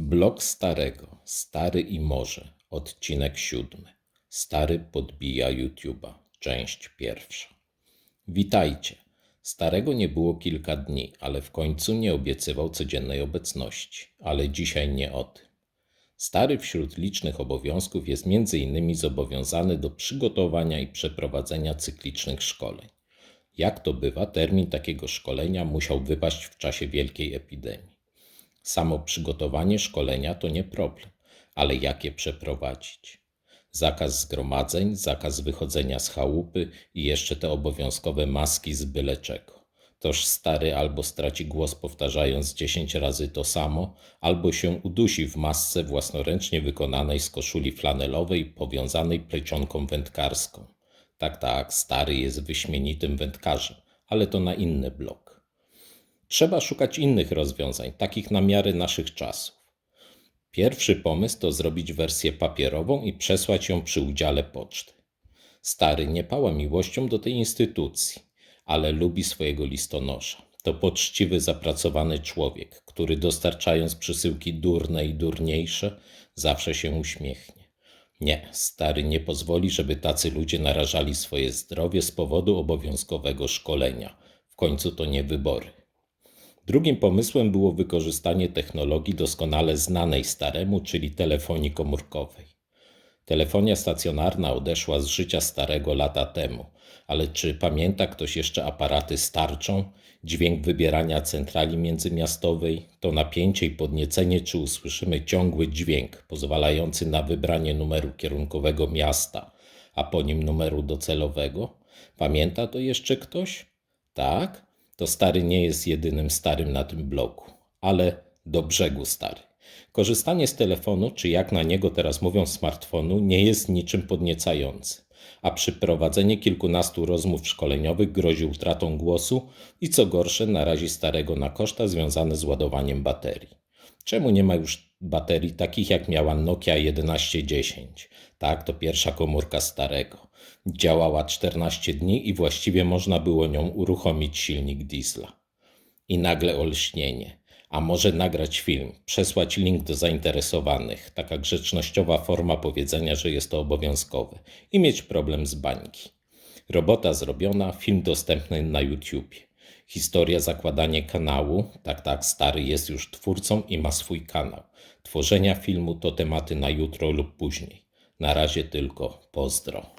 Blok starego, stary i morze, odcinek siódmy. Stary podbija YouTube'a, część pierwsza. Witajcie. Starego nie było kilka dni, ale w końcu nie obiecywał codziennej obecności. Ale dzisiaj nie o tym. Stary wśród licznych obowiązków jest innymi zobowiązany do przygotowania i przeprowadzenia cyklicznych szkoleń. Jak to bywa, termin takiego szkolenia musiał wypaść w czasie wielkiej epidemii. Samo przygotowanie szkolenia to nie problem, ale jak je przeprowadzić? Zakaz zgromadzeń, zakaz wychodzenia z chałupy i jeszcze te obowiązkowe maski z byle czego. Toż stary albo straci głos powtarzając 10 razy to samo, albo się udusi w masce własnoręcznie wykonanej z koszuli flanelowej powiązanej plecionką wędkarską. Tak, tak, stary jest wyśmienitym wędkarzem, ale to na inny blok. Trzeba szukać innych rozwiązań, takich na miarę naszych czasów. Pierwszy pomysł to zrobić wersję papierową i przesłać ją przy udziale poczty. Stary nie pała miłością do tej instytucji, ale lubi swojego listonosza. To poczciwy, zapracowany człowiek, który dostarczając przesyłki durne i durniejsze, zawsze się uśmiechnie. Nie, stary nie pozwoli, żeby tacy ludzie narażali swoje zdrowie z powodu obowiązkowego szkolenia. W końcu to nie wybory. Drugim pomysłem było wykorzystanie technologii doskonale znanej staremu, czyli telefonii komórkowej. Telefonia stacjonarna odeszła z życia starego lata temu, ale czy pamięta ktoś jeszcze aparaty starczą, dźwięk wybierania centrali międzymiastowej, to napięcie i podniecenie, czy usłyszymy ciągły dźwięk pozwalający na wybranie numeru kierunkowego miasta, a po nim numeru docelowego? Pamięta to jeszcze ktoś? Tak? To stary nie jest jedynym starym na tym bloku, ale do brzegu stary. Korzystanie z telefonu, czy jak na niego teraz mówią smartfonu, nie jest niczym podniecające, a przyprowadzenie kilkunastu rozmów szkoleniowych grozi utratą głosu i co gorsze narazi starego na koszta związane z ładowaniem baterii. Czemu nie ma już baterii takich jak miała Nokia 1110? Tak, to pierwsza komórka starego. Działała 14 dni i właściwie można było nią uruchomić silnik diesla. I nagle olśnienie. A może nagrać film, przesłać link do zainteresowanych, taka grzecznościowa forma powiedzenia, że jest to obowiązkowe, i mieć problem z bańki. Robota zrobiona, film dostępny na YouTubie. Historia zakładanie kanału, tak, tak, stary jest już twórcą i ma swój kanał. Tworzenia filmu to tematy na jutro lub później. Na razie tylko pozdro.